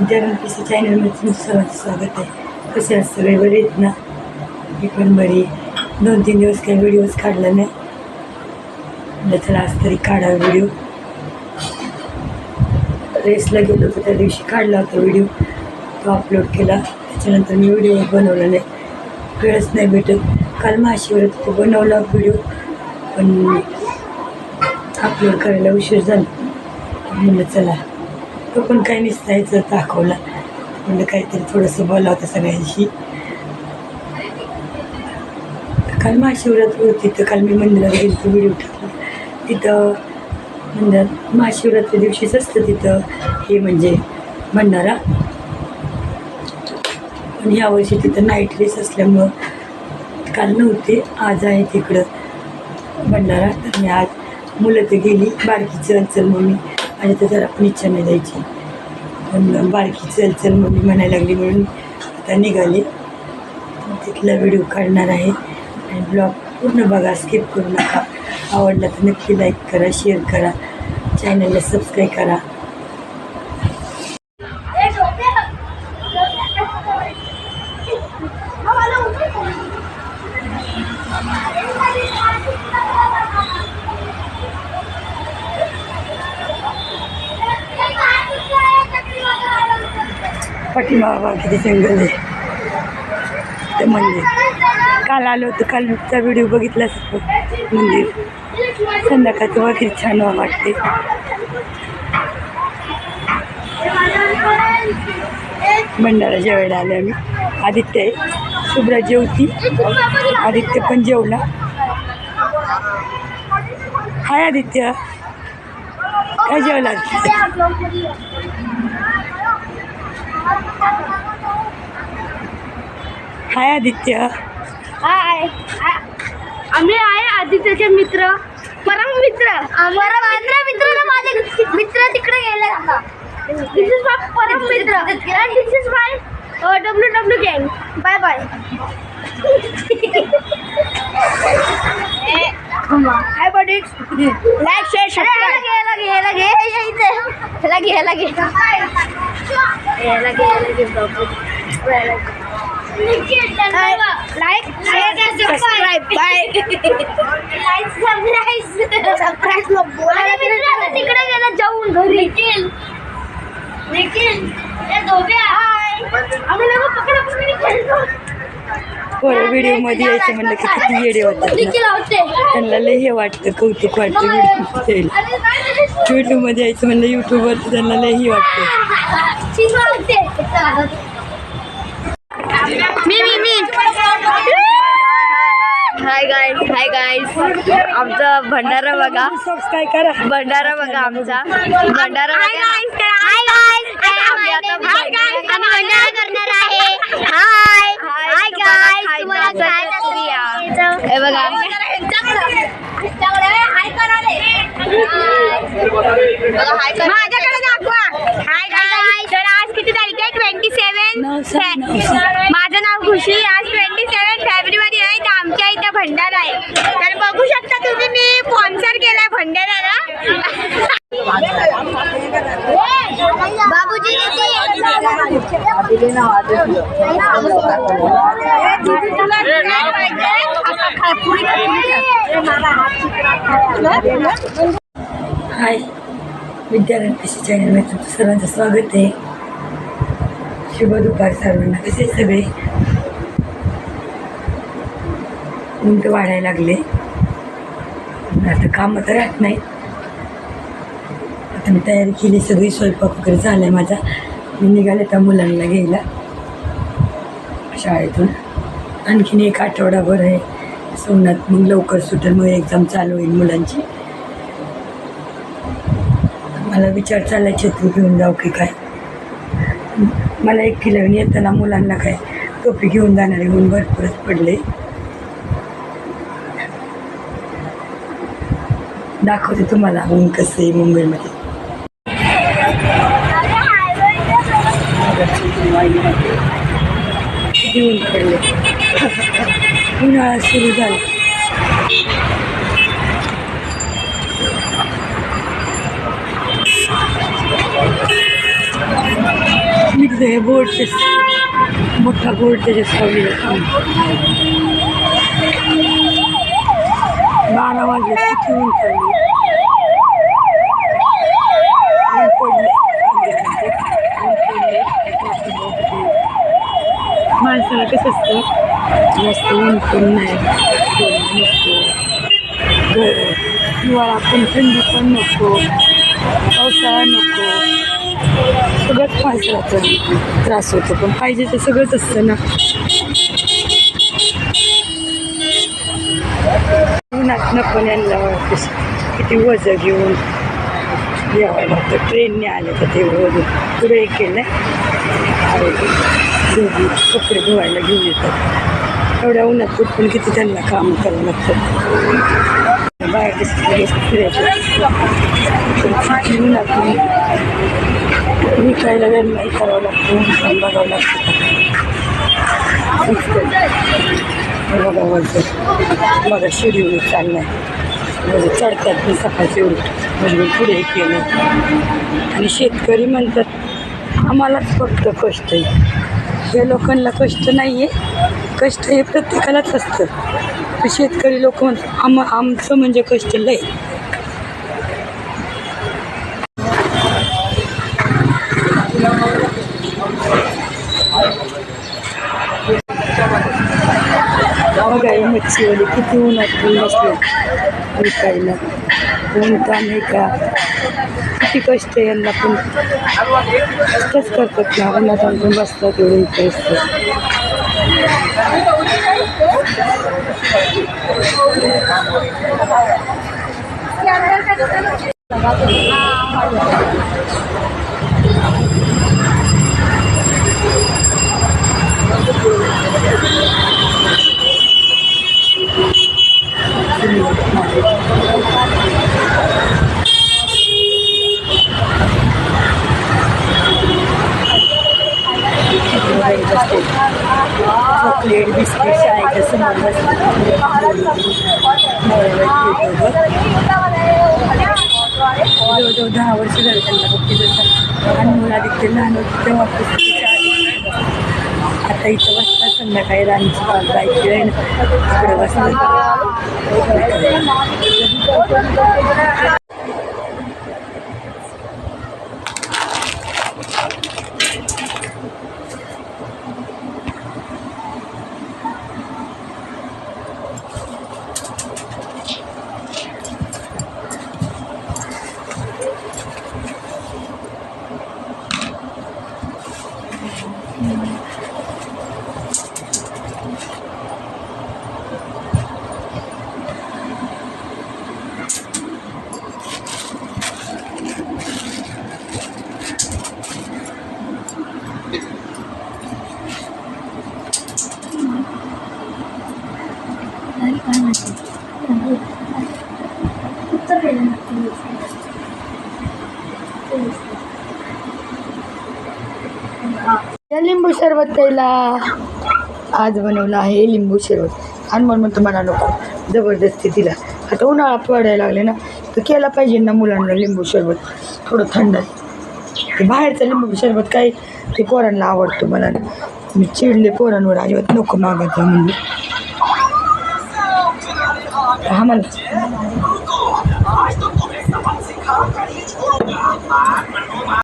विद्यार्थी चॅनलमध्ये तुमचं सर्वांचं स्वागत आहे कसे असतं सगळे बरे आहेत ना मी पण बरी दोन तीन दिवस काही व्हिडिओज काढला नाही म्हटलं चला आज तरी काढा व्हिडिओ रेसला गेलो होतो त्या दिवशी काढला होता व्हिडिओ तो अपलोड केला त्याच्यानंतर मी व्हिडिओ बनवला नाही वेळच नाही भेटत काल माशीवर तो बनवला व्हिडिओ पण अपलोड करायला उशीर झाला. म्हणलं चला. तो पण काही निसतायचं दाखवला. म्हणलं काहीतरी थोडंसं बोलावं होतं सगळ्यांशी. काल महाशिवरात्र होती तर काल मी मंदिरात गेली तो व्हिडिओ टाकला. तिथं मंदिरात महाशिवरात्री दिवशीच असतं तिथं हे म्हणजे भंडारा. पण यावर्षी तिथं नाईट रेस असल्यामुळं काल नव्हते आज आहे तिकडं भंडारा. तर मी आज मुलं तर गेली बारकी चल चल मम्मी आणि तर जरा पण इच्छा नाही द्यायची. पण बारकी चल चल मम्मी म्हणायला लागली म्हणून आता निघाली. तिथला व्हिडिओ काढणार आहे. आणि ब्लॉग पूर्ण बघा स्किप करू नका. आवडला तर नक्की लाईक करा शेअर करा. चॅनलला सबस्क्राईब करा. पाठीमागा किती जंगल आहे. ते मंदिर. काल आलो होतो कालचा व्हिडिओ बघितलाच होतो. मंदिर. संध्याकाळचं वगैरे छान वाटते भंडारा जेवायला आले आम्ही. आदित्य आहे. शुभ्रा जेवती आदित्य पण जेवला. हाय आदित्य. काय जेवला? हाय आदित्य. हाय. आम्ही आहे आदित्यचे मित्र. परम मित्र. परम मित्र मित्र ना माझे मित्र तिकडे गेले आता. दिस इज माय परम मित्र. And this is my W W गँग bye bye hi buddy. Like share घे ह्याला घे ह्याला घे. बाबू. ह्याला घे like share subscribe bye like subscribe subscribe बोलायला तिकडे गेला जाऊन घरी. निखिल. निखिल. ए दोबे हाय आम्ही लोक पकडा पकडी खेळतो पोरं व्हिडिओमध्ये यायचं म्हणलं की किती येडे होतात त्यांना लय हे वाटतं कौतुक वाटतं व्हिडिओ यायला. यायचं म्हणलं यूट्यूबवर त्यांना लय हे वाटतं. मी मी मी. हाय गाईज हाय गाईज आमचा भंडारा बघा. सबस्क्राईब करा. भंडारा बघा आमचा. भंडारा बघा. हाय गाईज आम्ही आता भंडारा करणार आहे. हाय हे बघा माझ्याकडे दाखवा हाय तर आज किती तारीख आहे ट्वेंटी सेवन माझं नाव खुशी आज ट्वेंटी सेवन फेब्रुवारी आहे तर आमच्या इथं भंडारा आहे. तर बघू शकता तुम्ही मी स्पॉन्सर केलाय भंडारा हाय विद्यार्थी चॅनलमध्ये तुमचं सर्वांचं स्वागत आहे. शुभ दुपार सर्वांना. कसे सगळे? तर वाढायला लागले. आता कामं तर राहत नाही आता मी तयारी केली सगळी स्वयंपाक वगैरे झाला आहे माझा. मी निघाले त्या मुलांना घ्यायला शाळेतून. आणखीन एक आठवडाभर आहे. सोमनाथ मग लवकर सुटेल मग एक्झाम चालू होईल मुलांची. मला विचार चालला छत्री घेऊन जाऊ की काय? मला एक किलो येताना मुलांना काय टोपी घेऊन जाणारे होऊन भरपूरच पडले. दाखवते तुम्हाला ऊन कसं आहे मुंबईमध्ये. किती ऊन पडले उन्हाळा सुरू झाला हे बोर्डचे मोठा बोर्ड त्याच्या सावलीला बारा वाजले किती ऊन पडले ऊन पडले ऊन पडले माणसाला कसं असतं? जास्त ऊन नाही. कोण नको हिवाळा पण थंडी पण नको. पावसाळा नको. सगळंच माणसाला त्रास होतो. पण पाहिजे तर सगळंच असतं ना. उन्हात नको यांना किती वजं घेऊन यावं लागतं. ट्रेनने आलं तर ते वजन? पुढे केलं आहे दोघी कपडे धुवायला घेऊन येतात एवढ्या उन्हात कुठून किती त्यांना काम करावं लागतं बाहेर दिसत फिरायचं उन्हातून विकायला त्यांना हे करावं लागतं ऊन बघावं लागतं बघा वरचं बघा शिडीवर चाललाय म्हणजे चढतात मी सकाळचे उठ म्हणजे मी पुढे केलं आणि शेतकरी म्हणतात आम्हालाच फक्त कष्ट आहे. या लोकांना कष्ट नाही आहे कष्ट हे प्रत्येकालाच असतं. शेतकरी लोक आम आमचं म्हणजे कष्ट लय. बघा मच्छीवाली किती उन्हात घेऊन बसले. विकायला. कोणता नाही का? किती कष्ट यांना पण कष्टच करतात ना अन्नात आणून बसतात एवढे इथे चॉकलेट बिस्किट शाळेच्या समोर जवळजवळ दहा वर्ष झाले त्यांना बघते जसं आणि मुला देखील लहान होती तेव्हापासून ते शाळेत बसतात. आता इथं बसतात संध्याकाळी राणीची बाग ना. तिकडे बसतात या लिंबू सरबत प्यायला आज बनवलं आहे लिंबू सरबत आणि म्हणून म्हणतो नको. जबरदस्ती तिला आता उन्हाळा पडायला लागले ना तर केला पाहिजे ना मुलांना लिंबू सरबत थोडं थंड आहे. बाहेरचं लिंबू सरबत काही ते पोरांना आवडतो मला मी चिडले पोरांवर अजिबात नको मागायचं म्हणजे हा เขาใจชั่วมากไม่ดูมั้ง